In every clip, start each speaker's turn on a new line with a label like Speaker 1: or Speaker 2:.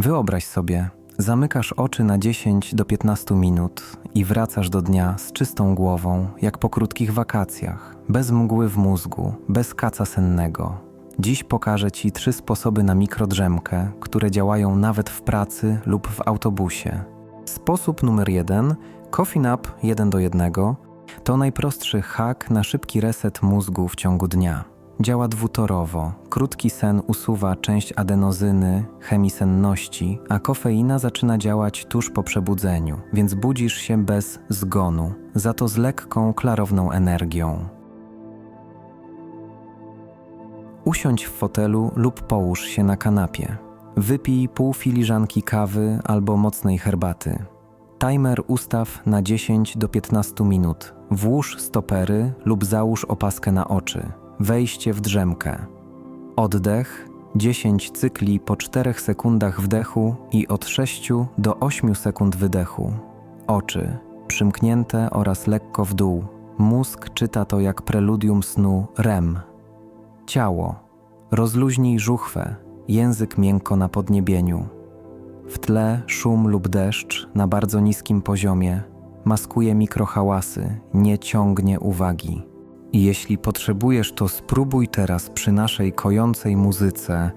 Speaker 1: Wyobraź sobie, zamykasz oczy na 10 do 15 minut i wracasz do dnia z czystą głową, jak po krótkich wakacjach, bez mgły w mózgu, bez kaca sennego. Dziś pokażę Ci trzy sposoby na mikrodrzemkę, które działają nawet w pracy lub w autobusie. Sposób numer jeden, Coffee Nap 1 do 1, to najprostszy hak na szybki reset mózgu w ciągu dnia. Działa dwutorowo. Krótki sen usuwa część adenozyny, chemisenności, a kofeina zaczyna działać tuż po przebudzeniu, więc budzisz się bez zgonu, za to z lekką, klarowną energią. Usiądź w fotelu lub połóż się na kanapie. Wypij pół filiżanki kawy albo mocnej herbaty. Timer ustaw na 10 do 15 minut. Włóż stopery lub załóż opaskę na oczy. Wejście w drzemkę. Oddech 10 cykli po 4 sekundach wdechu i od 6 do 8 sekund wydechu. Oczy przymknięte oraz lekko w dół. Mózg czyta to jak preludium snu REM. Ciało. Rozluźnij żuchwę, język miękko na podniebieniu. W tle szum lub deszcz na bardzo niskim poziomie maskuje mikrohałasy, nie ciągnie uwagi. Jeśli potrzebujesz, to spróbuj teraz przy naszej kojącej muzyce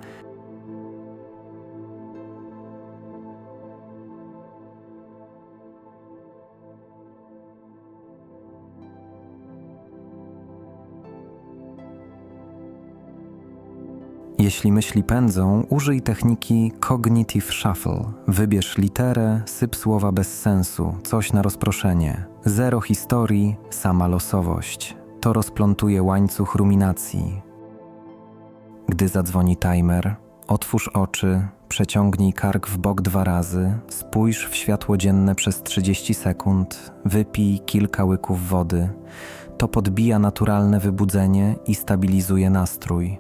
Speaker 1: Jeśli myśli pędzą, użyj techniki Cognitive Shuffle. Wybierz literę, syp słowa bez sensu, coś na rozproszenie. Zero historii, sama losowość. To rozplątuje łańcuch ruminacji. Gdy zadzwoni timer, otwórz oczy, przeciągnij kark w bok dwa razy, spójrz w światło dzienne przez 30 sekund, wypij kilka łyków wody. To podbija naturalne wybudzenie i stabilizuje nastrój.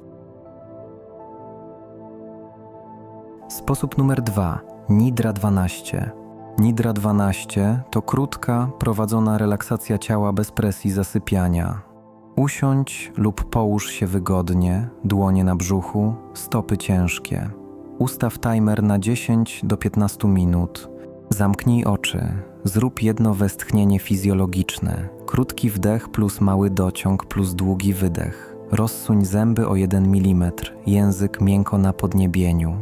Speaker 1: Sposób numer dwa. Nidra 12. Nidra 12 to krótka, prowadzona relaksacja ciała bez presji zasypiania. Usiądź lub połóż się wygodnie, dłonie na brzuchu, stopy ciężkie. Ustaw timer na 10 do 15 minut. Zamknij oczy. Zrób jedno westchnienie fizjologiczne. Krótki wdech plus mały dociąg plus długi wydech. Rozsuń zęby o 1 mm, język miękko na podniebieniu.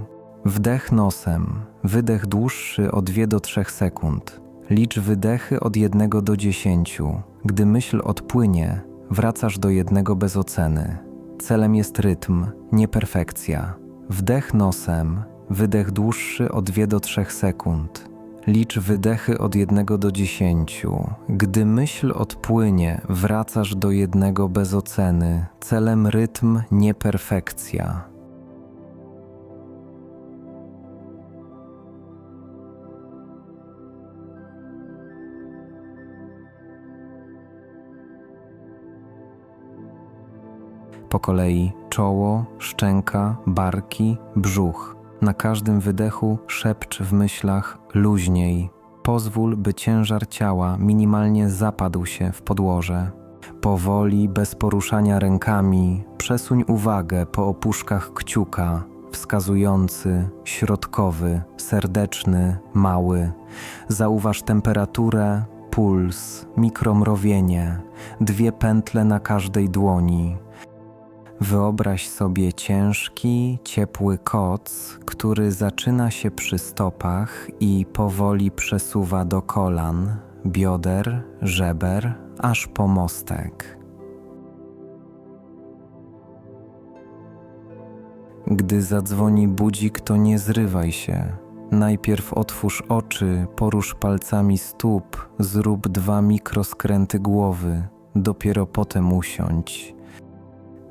Speaker 1: Wdech nosem, wydech dłuższy o 2 do 3 sekund. Licz wydechy od 1 do 10. Gdy myśl odpłynie, wracasz do jednego bez oceny. Celem jest rytm, nie perfekcja. Wdech nosem, wydech dłuższy o 2 do 3 sekund. Licz wydechy od 1 do 10. Gdy myśl odpłynie, wracasz do jednego bez oceny. Celem rytm, nie perfekcja. Po kolei czoło, szczęka, barki, brzuch. Na każdym wydechu szepcz w myślach luźniej. Pozwól, by ciężar ciała minimalnie zapadł się w podłoże. Powoli, bez poruszania rękami, przesuń uwagę po opuszkach kciuka, wskazujący, środkowy, serdeczny, mały. Zauważ temperaturę, puls, mikromrowienie, dwie pętle na każdej dłoni. Wyobraź sobie ciężki, ciepły koc, który zaczyna się przy stopach i powoli przesuwa do kolan, bioder, żeber, aż po mostek. Gdy zadzwoni budzik, to nie zrywaj się. Najpierw otwórz oczy, porusz palcami stóp, zrób dwa mikroskręty głowy, dopiero potem usiądź.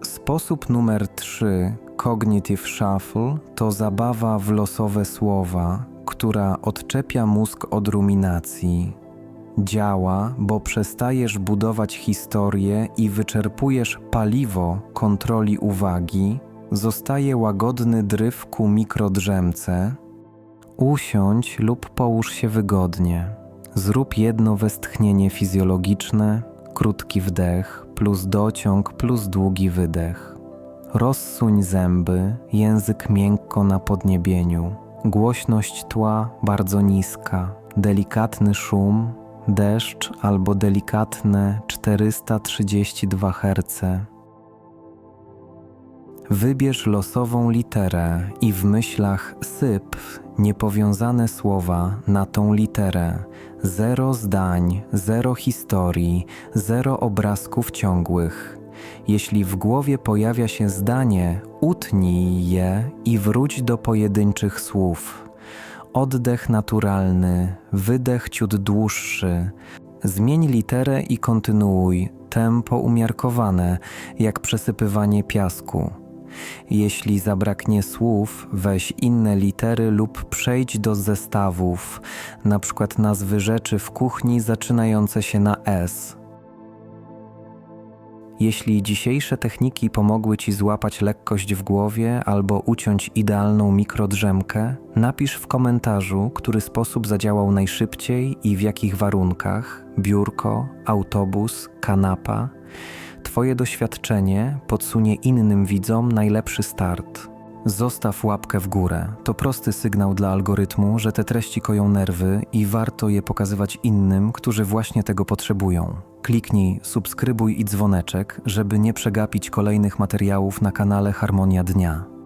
Speaker 1: Sposób numer 3 Cognitive Shuffle to zabawa w losowe słowa, która odczepia mózg od ruminacji. Działa, bo przestajesz budować historię i wyczerpujesz paliwo kontroli uwagi, zostaje łagodny dryf ku mikrodrzemce. Usiądź lub połóż się wygodnie. Zrób jedno westchnienie fizjologiczne, krótki wdech plus dociąg plus długi wydech. Rozsuń zęby, język miękko na podniebieniu. Głośność tła bardzo niska, delikatny szum, deszcz albo delikatne 432 Hz. Wybierz losową literę i w myślach syp niepowiązane słowa na tą literę. Zero zdań, zero historii, zero obrazków ciągłych. Jeśli w głowie pojawia się zdanie, utnij je i wróć do pojedynczych słów. Oddech naturalny, wydech ciut dłuższy. Zmień literę i kontynuuj, tempo umiarkowane, jak przesypywanie piasku. Jeśli zabraknie słów, weź inne litery lub przejdź do zestawów, na przykład nazwy rzeczy w kuchni zaczynające się na S. Jeśli dzisiejsze techniki pomogły Ci złapać lekkość w głowie albo uciąć idealną mikrodrzemkę, napisz w komentarzu, który sposób zadziałał najszybciej i w jakich warunkach biurko, autobus, kanapa. Twoje doświadczenie podsunie innym widzom najlepszy start. Zostaw łapkę w górę. To prosty sygnał dla algorytmu, że te treści koją nerwy i warto je pokazywać innym, którzy właśnie tego potrzebują. Kliknij subskrybuj i dzwoneczek, żeby nie przegapić kolejnych materiałów na kanale Harmonia Dnia.